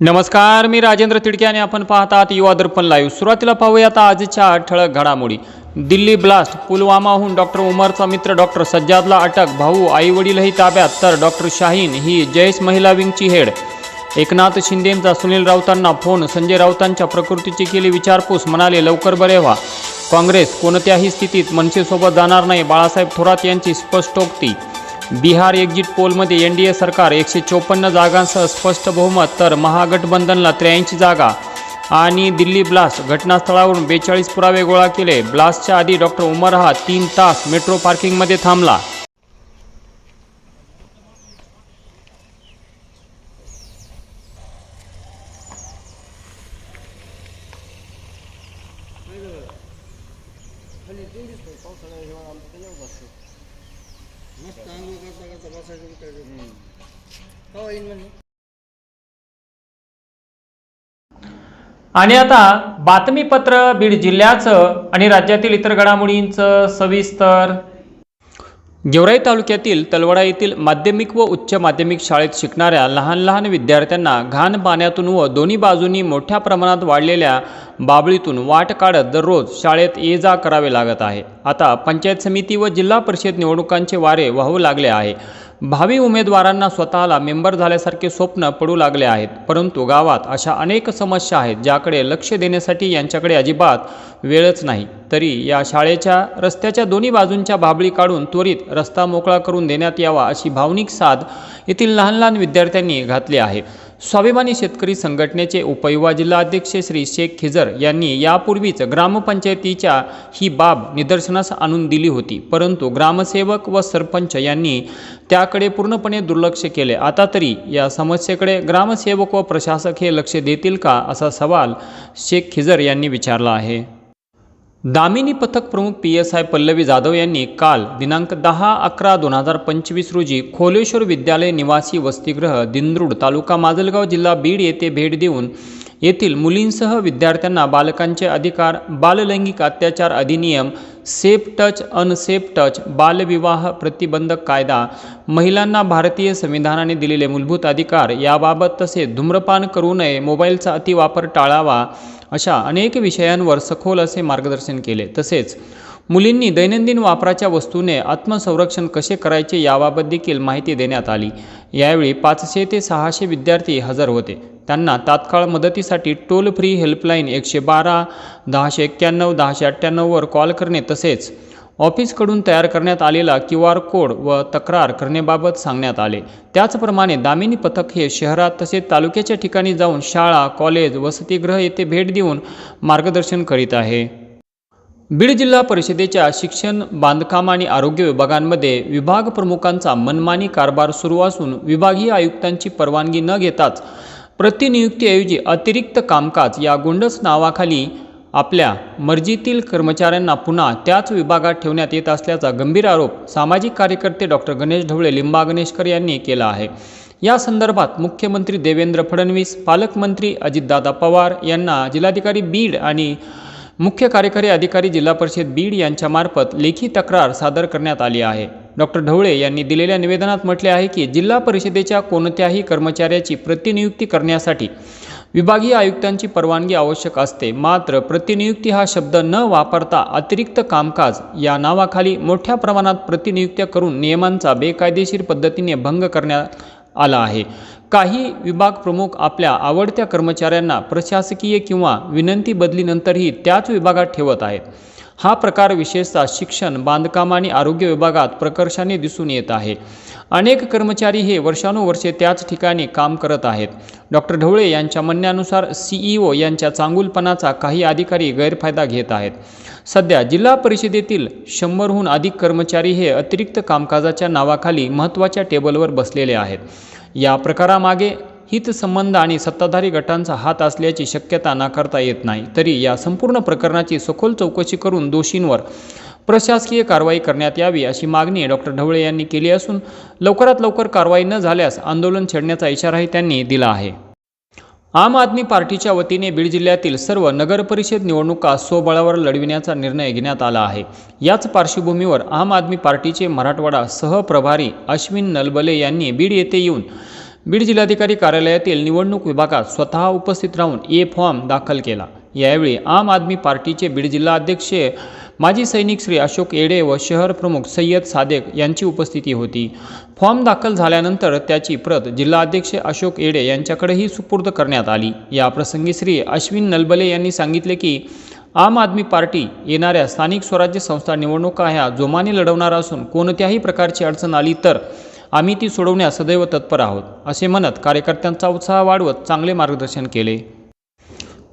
नमस्कार मी राजेंद्र तिडके आणि आपण पाहतात युवा दर्पण लाईव्ह सुरुवातीला पाहूया आता आजच्या ठळक घडामोडी. दिल्ली ब्लास्ट पुलवामाहून डॉक्टर उमरचा मित्र डॉक्टर सज्जादला अटक भाऊ आईवडीलही ताब्यात तर डॉक्टर शाहीन ही जयेश महिला विंगची हेड. एकनाथ शिंदेंचा सुनील राऊतांना फोन संजय राऊतांच्या प्रकृतीची केली विचारपूस म्हणाले लवकर बरे व्हा. काँग्रेस कोणत्याही स्थितीत मनसेसोबत जाणार नाही. बाळासाहेब थोरात यांची स्पष्टोक्ती. बिहार एक्झिट पोलमध्ये एन डी ए सरकार एकशे चोपन्न जागांसह स्पष्ट बहुमत तर महागठबंधनला त्र्याऐंशी जागा. आणि दिल्ली ब्लास्ट घटनास्थळावरून बेचाळीस पुरावे गोळा केले. ब्लास्टच्या आधी डॉक्टर उमर हा तीन तास मेट्रो पार्किंगमध्ये थांबला. करता करता बसायचं उठायचं हो येईन आणि आता बातमीपत्र बीड जिल्ह्याचं आणि राज्यातील इतर घडामोडींचं सविस्तर गेवराई तालुक्यातील तलवडा येथील माध्यमिक व उच्च माध्यमिक शाळेत शिकणाऱ्या लहान लहान विद्यार्थ्यांना घाण पाण्यातून व दोन्ही बाजूंनी मोठ्या प्रमाणात वाढलेल्या बाबळीतून वाट काढत दररोज शाळेत ये जा करावे लागत आहे. आता पंचायत समिती व जिल्हा परिषद निवडणुकांचे वारे वाहू लागले आहे. भावी उमेदवारांना स्वतःला मेंबर झाल्यासारखे स्वप्न पडू लागले आहेत. परंतु गावात अशा अनेक समस्या आहेत ज्याकडे लक्ष देण्यासाठी यांच्याकडे अजिबात वेळच नाही. तरी या शाळेच्या रस्त्याच्या दोन्ही बाजूंच्या भाबळी काढून त्वरित रस्ता मोकळा करून देण्यात यावा अशी भावनिक साध येथील लहान लहान विद्यार्थ्यांनी घातली आहे. स्वाभिमानी शेतकरी संघटनेचे उपयुवा जिल्हाध्यक्ष श्री शेख खिजर यांनी यापूर्वीच ग्रामपंचायतीच्या ही बाब निदर्शनास आणून दिली होती. परंतु ग्रामसेवक व सरपंच यांनी त्याकडे पूर्णपणे दुर्लक्ष केले. आता तरी या समस्येकडे ग्रामसेवक व प्रशासक हे लक्ष देतील का असा सवाल शेख खिजर यांनी विचारला आहे. दामिनी पथक प्रमुख P S I Pallavi Jadhav यांनी काल दिनांक दहा अकरा दोन हजार पंचवीस रोजी खोलेश्वर विद्यालय निवासी वसतिगृह दिंद्रुड तालुका माजलगाव जिल्हा बीड येथे भेट देऊन येथील मुलींसह विद्यार्थ्यांना बालकांचे अधिकार बाललैंगिक अत्याचार अधिनियम सेफ टच अनसेफ टच बालविवाह प्रतिबंधक कायदा महिलांना भारतीय संविधानाने दिलेले मूलभूत अधिकार याबाबत तसेच धूम्रपान करू नये मोबाईलचा अतिवापर टाळावा अशा अनेक विषयांवर सखोल असे मार्गदर्शन केले. तसेच मुलींनी दैनंदिन वापराच्या वस्तूने आत्मसंरक्षण कसे करायचे याबाबत देखील माहिती देण्यात आली. यावेळी पाचशे ते सहाशे विद्यार्थी हजर होते. त्यांना तात्काळ मदतीसाठी टोल फ्री हेल्पलाईन एकशे बारा दहाशे एक्क्याण्णव दहाशे अठ्ठ्याण्णववर कॉल करणे तसेच ऑफिसकडून तयार करण्यात आलेला क्यू आर कोड व तक्रार करण्याबाबत सांगण्यात आले. त्याचप्रमाणे दामिनी पथक हे शहरात तसेच तालुक्याच्या ठिकाणी जाऊन शाळा कॉलेज वसतिगृह येथे भेट देऊन मार्गदर्शन करीत आहे. बीड जिल्हा परिषदेच्या शिक्षण बांधकाम आणि आरोग्य विभागांमध्ये विभाग प्रमुखांचा मनमानी कारभार सुरू असून विभागीय आयुक्तांची परवानगी न घेताच प्रतिनियुक्तीऐवजी अतिरिक्त कामकाज या गोंडस नावाखाली आपल्या मर्जीतील कर्मचाऱ्यांना पुन्हा त्याच विभागात ठेवण्यात येत असल्याचा गंभीर आरोप सामाजिक कार्यकर्ते डॉक्टर गणेश ढवळे लिंबा गणेशकर यांनी केला आहे. या संदर्भात मुख्यमंत्री देवेंद्र फडणवीस पालकमंत्री अजितदादा पवार यांना जिल्हाधिकारी बीड आणि मुख्य कार्यकारी अधिकारी जिल्हा परिषद बीड यांच्यामार्फत लेखी तक्रार सादर करण्यात आली आहे. डॉक्टर ढवळे यांनी दिलेल्या निवेदनात म्हटले आहे की जिल्हा परिषदेच्या कोणत्याही कर्मचाऱ्याची प्रतिनियुक्ती करण्यासाठी विभागीय आयुक्तांची परवानगी आवश्यक असते. मात्र प्रतिनियुक्ती हा शब्द न वापरता अतिरिक्त कामकाज या नावाखाली मोठ्या प्रमाणात प्रतिनियुक्त्या करून नियमांचा बेकायदेशीर पद्धतीने भंग करण्यात आला आहे. काही विभाग प्रमुख आपल्या आवडत्या कर्मचाऱ्यांना प्रशासकीय किंवा विनंती बदलीनंतरही त्याच विभागात ठेवत आहेत. हा प्रकार विशेषतः शिक्षण बांधकाम आणि आरोग्य विभागात प्रकर्षाने दिसून येत आहे. अनेक कर्मचारी हे वर्षानुवर्षे त्याच ठिकाणी काम करत आहेत. डॉक्टर ढवळे यांच्या म्हणण्यानुसार सीईओ यांच्या चांगुलपणाचा काही अधिकारी गैरफायदा घेत आहेत. सध्या जिल्हा परिषदेतील शंभरहून अधिक कर्मचारी हे अतिरिक्त कामकाजाच्या नावाखाली महत्त्वाच्या टेबलवर बसलेले आहेत. या प्रकारामागे हितसंबंध आणि सत्ताधारी गटांचा हात असल्याची शक्यता नाकारता येत नाही. तरी या संपूर्ण प्रकरणाची सखोल चौकशी करून दोषींवर प्रशासकीय कारवाई करण्यात यावी अशी मागणी डॉक्टर ढवळे यांनी केली असून लवकरात लवकर कारवाई न झाल्यास आंदोलन छेडण्याचा इशाराही त्यांनी दिला आहे. आम आदमी पार्टीच्या वतीने बीड जिल्ह्यातील सर्व नगरपरिषद निवडणुका स्वबळावर लढविण्याचा निर्णय घेण्यात आला आहे. याच पार्श्वभूमीवर आम आदमी पार्टीचे मराठवाडा सहप्रभारी अश्विन नलबले यांनी बीड येथे येऊन बीड जिल्हाधिकारी कार्यालयातील निवडणूक विभागात स्वतः उपस्थित राहून ए फॉर्म दाखल केला. यावेळी आम आदमी पार्टीचे बीड जिल्हा अध्यक्ष माजी सैनिक श्री अशोक येडे व शहर प्रमुख सय्यद सादेक यांची उपस्थिती होती. फॉर्म दाखल झाल्यानंतर त्याची प्रत जिल्हाध्यक्ष अशोक येडे यांच्याकडेही सुपूर्द करण्यात आली. या प्रसंगी श्री अश्विन नलबले यांनी सांगितले की आम आदमी पार्टी येणाऱ्या स्थानिक स्वराज्य संस्था निवडणुका ह्या जोमाने लढवणार असून कोणत्याही प्रकारची अडचण आली तर आम्ही ती सोडवण्यास सदैव तत्पर आहोत असे म्हणत कार्यकर्त्यांचा उत्साह वाढवत चांगले मार्गदर्शन केले.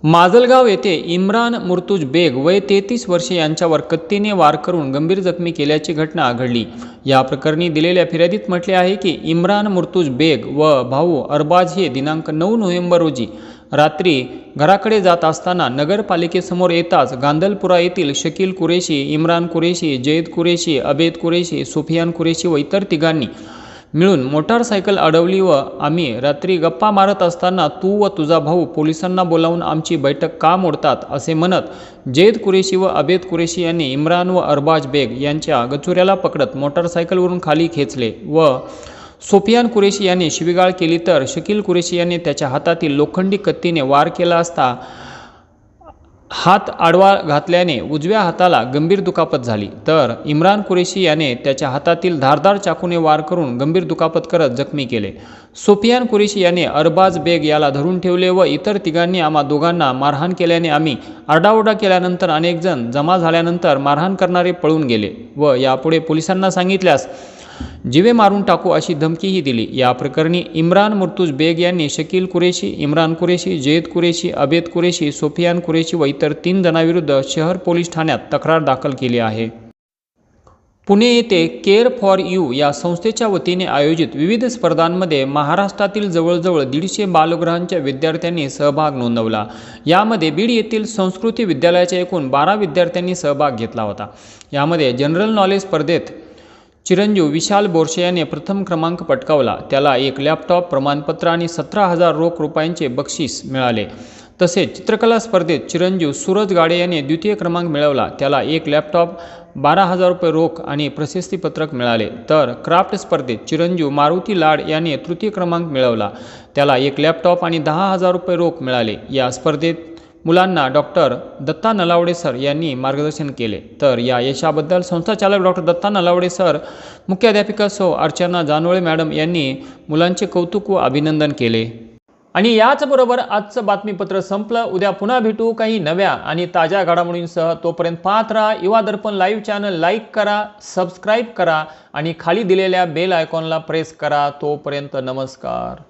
माजलगाव येथे इम्रान मुर्तुज बेग वय तेहतीस वर्षे यांच्यावर कत्तीने वार करून गंभीर जखमी केल्याची घटना घडली या प्रकरणी दिलेल्या फिर्यादीत म्हटले आहे की इम्रान मुर्तुज बेग व भाऊ अरबाज हे दिनांक नऊ नोव्हेंबर रोजी रात्री घराकडे जात असताना नगरपालिकेसमोर येताच गांधलपुरा येथील शकील कुरेशी इम्रान कुरेशी जयद कुरेशी अबेद कुरेशी सुफियान कुरेशी व इतर तिघांनी मिळून मोटारसायकल अडवली व आम्ही रात्री गप्पा मारत असताना तू व तुझा भाऊ पोलिसांना बोलावून आमची बैठक का मोडतात असे म्हणत जैद कुरेशी व अबेद कुरेशी यांनी इम्रान व अरबाज बेग यांच्या गचुऱ्याला पकडत मोटारसायकलवरून खाली खेचले व सोफियान कुरेशी यांनी शिवीगाळ केली तर शकील कुरेशी यांनी त्याच्या हातातील लोखंडी कत्तीने वार केला असता हात आडवा घातल्याने उजव्या हाताला गंभीर दुखापत झाली. तर इम्रान कुरेशी याने त्याच्या हातातील धारदार चाकूने वार करून गंभीर दुखापत करत जखमी केले. सोफियान कुरेशी याने अरबाज बेग याला धरून ठेवले व इतर तिघांनी आम्हा दोघांना मारहाण केल्याने आम्ही आरडाओरडा केल्यानंतर अनेकजण जमा झाल्यानंतर मारहाण करणारे पळून गेले व यापुढे पोलिसांना सांगितल्यास जिवे मारून टाकू अशी धमकीही दिली. या प्रकरणी इम्रान मुर्तुज बेग यांनी शकील कुरेशी इम्रान कुरेशी जैद कुरेशी अबेद कुरेशी सोफियान कुरेशी व इतर तीन जणांविरुद्ध शहर पोलीस ठाण्यात तक्रार दाखल केली आहे. पुणे येथे केअर फॉर यू या संस्थेच्या वतीने आयोजित विविध स्पर्धांमध्ये महाराष्ट्रातील जवळजवळ दीडशे बालगृहांच्या विद्यार्थ्यांनी सहभाग नोंदवला. यामध्ये बीड येथील संस्कृती विद्यालयाच्या एकूण बारा विद्यार्थ्यांनी सहभाग घेतला होता. यामध्ये जनरल नॉलेज स्पर्धेत चिरंजीव विशाल बोरशे याने प्रथम क्रमांक पटकावला. त्याला एक लॅपटॉप प्रमाणपत्र आणि सतरा हजार रोख रुपयांचे बक्षीस मिळाले. तसेच चित्रकला स्पर्धेत चिरंजीव सूरज गाडे याने द्वितीय क्रमांक मिळवला. त्याला एक लॅपटॉप बारा हजार रुपये रोख आणि प्रशस्तीपत्रक मिळाले. तर क्राफ्ट स्पर्धेत चिरंजीव मारुती लाड याने तृतीय क्रमांक मिळवला. त्याला एक लॅपटॉप आणि दहा हजार रुपये रोख मिळाले. या स्पर्धेत मुलांना डॉक्टर दत्ता नलावडे सर यांनी मार्गदर्शन केले. तर या यशाबद्दल संस्थाचालक डॉक्टर दत्ता नलावडे सर मुख्याध्यापिका सो अर्चना जानोळे मॅडम यांनी मुलांचे कौतुक व अभिनंदन केले. आणि याचबरोबर आजचं बातमीपत्र संपलं. उद्या पुन्हा भेटू काही नव्या आणि ताज्या घडामोडींसह. तोपर्यंत पाहत राहा Yuva Darpan live channel. Like करा सबस्क्राईब करा आणि खाली दिलेल्या बेल आयकॉनला प्रेस करा. तोपर्यंत नमस्कार.